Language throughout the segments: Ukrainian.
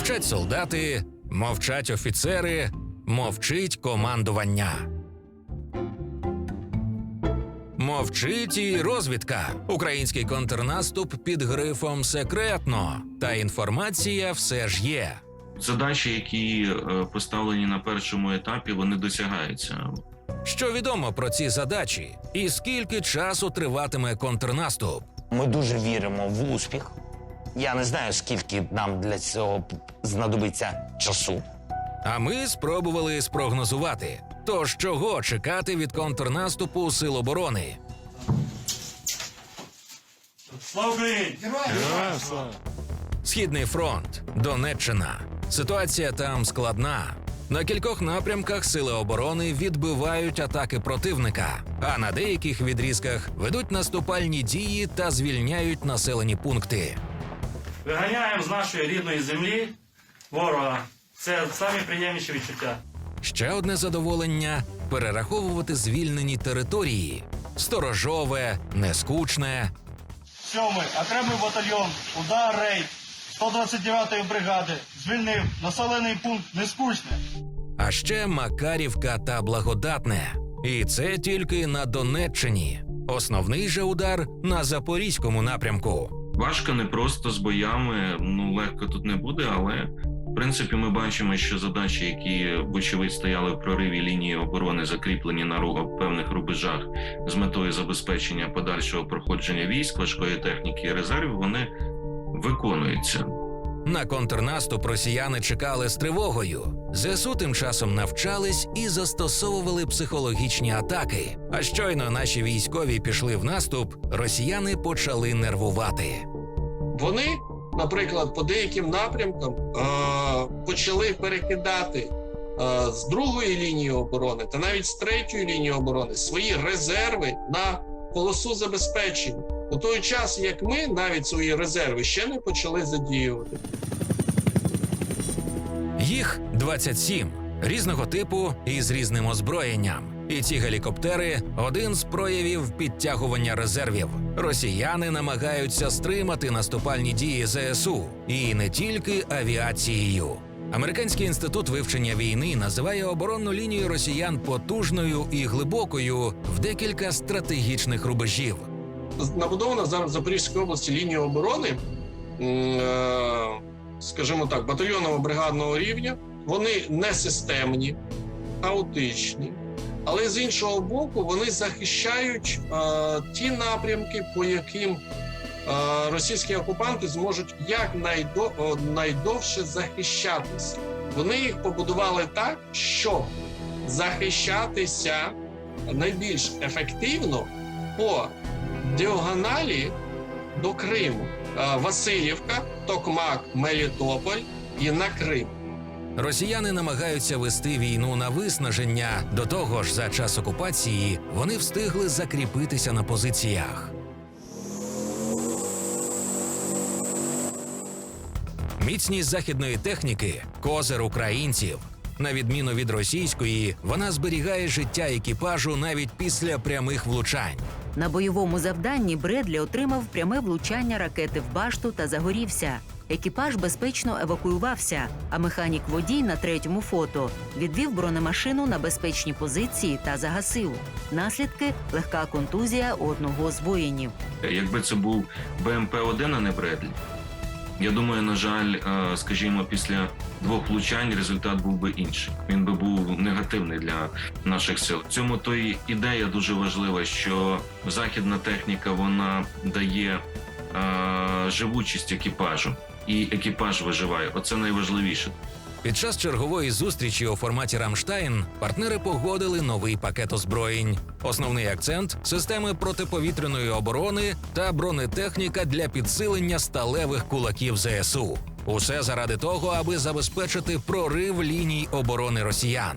Мовчать солдати, мовчать офіцери, мовчить командування. Мовчить і розвідка. Український контрнаступ під грифом секретно. Та інформація все ж є. Задачі, які е, поставлені на першому етапі, вони досягаються. Що відомо про ці задачі, і скільки часу триватиме контрнаступ? Ми дуже віримо в успіх. Я не знаю, скільки нам для цього знадобиться часу. А ми спробували спрогнозувати. Тож чого чекати від контрнаступу сил оборони? Слава Україні! Східний фронт, Донеччина. Ситуація там складна. На кількох напрямках сили оборони відбивають атаки противника, а на деяких відрізках ведуть наступальні дії та звільняють населені пункти. Виганяємо з нашої рідної землі ворога. Це самі приємніші відчуття. Ще одне задоволення перераховувати звільнені території: сторожове, нескучне, Сьомий окремий батальйон, удар рейд 129-ї бригади звільнив населений пункт Нескучне. а ще Макарівка та Благодатне. І це тільки на Донеччині. Основний же удар на запорізькому напрямку. Важко не просто з боями, ну легко тут не буде, але в принципі ми бачимо, що задачі, які вочевидь стояли в прориві лінії оборони, закріплені на ру- певних рубежах з метою забезпечення подальшого проходження військ, важкої техніки і резервів, вони виконуються. На контрнаступ росіяни чекали з тривогою. ЗСУ тим часом навчались і застосовували психологічні атаки. А щойно наші військові пішли в наступ, росіяни почали нервувати. Вони, наприклад, по деяким напрямкам е, почали перекидати е, з другої лінії оборони та навіть з третьої лінії оборони свої резерви на полосу забезпечення. У той час, як ми навіть свої резерви ще не почали задіювати. Їх 27, різного типу і з різним озброєнням. І ці гелікоптери один з проявів підтягування резервів. Росіяни намагаються стримати наступальні дії ЗСУ і не тільки авіацією. Американський інститут вивчення війни називає оборонну лінію росіян потужною і глибокою в декілька стратегічних рубежів. Набудована зараз в Запорізькій області лінія оборони, е, скажімо так, батальйонного бригадного рівня. Вони не системні, хаотичні. Але з іншого боку, вони захищають е, ті напрямки, по яким е, російські окупанти зможуть якнайдо, о, найдовше захищатися. Вони їх побудували так, щоб захищатися найбільш ефективно по діагоналі до Криму. Е, Васильівка, Токмак, Мелітополь і на Крим. Росіяни намагаються вести війну на виснаження. До того ж, за час окупації вони встигли закріпитися на позиціях. Міцність західної техніки козир українців. На відміну від російської, вона зберігає життя екіпажу навіть після прямих влучань. На бойовому завданні Бредлі отримав пряме влучання ракети в башту та загорівся. Екіпаж безпечно евакуювався, а механік водій на третьому фото відвів бронемашину на безпечні позиції та загасив. Наслідки легка контузія одного з воїнів. Якби це був БМП-1, а не Бредлі, я думаю, на жаль, е, скажімо, після двох влучань результат був би інший. Він би був негативний для наших сил. Цьому то й ідея дуже важлива, що західна техніка вона дає е, живучість екіпажу, і екіпаж виживає. Оце найважливіше. Під час чергової зустрічі у форматі Рамштайн партнери погодили новий пакет озброєнь. Основний акцент системи протиповітряної оборони та бронетехніка для підсилення сталевих кулаків ЗСУ. Усе заради того, аби забезпечити прорив ліній оборони росіян.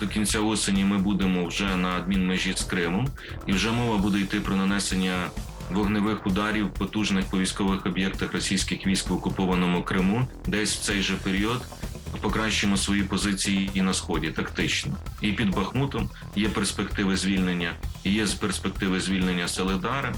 До кінця осені ми будемо вже на адмінмежі з Кримом, і вже мова буде йти про нанесення вогневих ударів потужних по військових об'єктах російських військ в окупованому Криму. Десь в цей же період покращимо свої позиції і на сході тактично. І під Бахмутом є перспективи звільнення, є перспективи звільнення Селедара.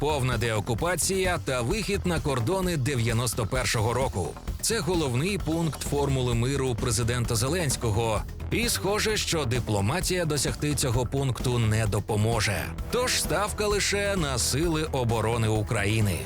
повна деокупація та вихід на кордони 91-го року. Це головний пункт формули миру президента Зеленського. І схоже, що дипломатія досягти цього пункту не допоможе. Тож ставка лише на сили оборони України.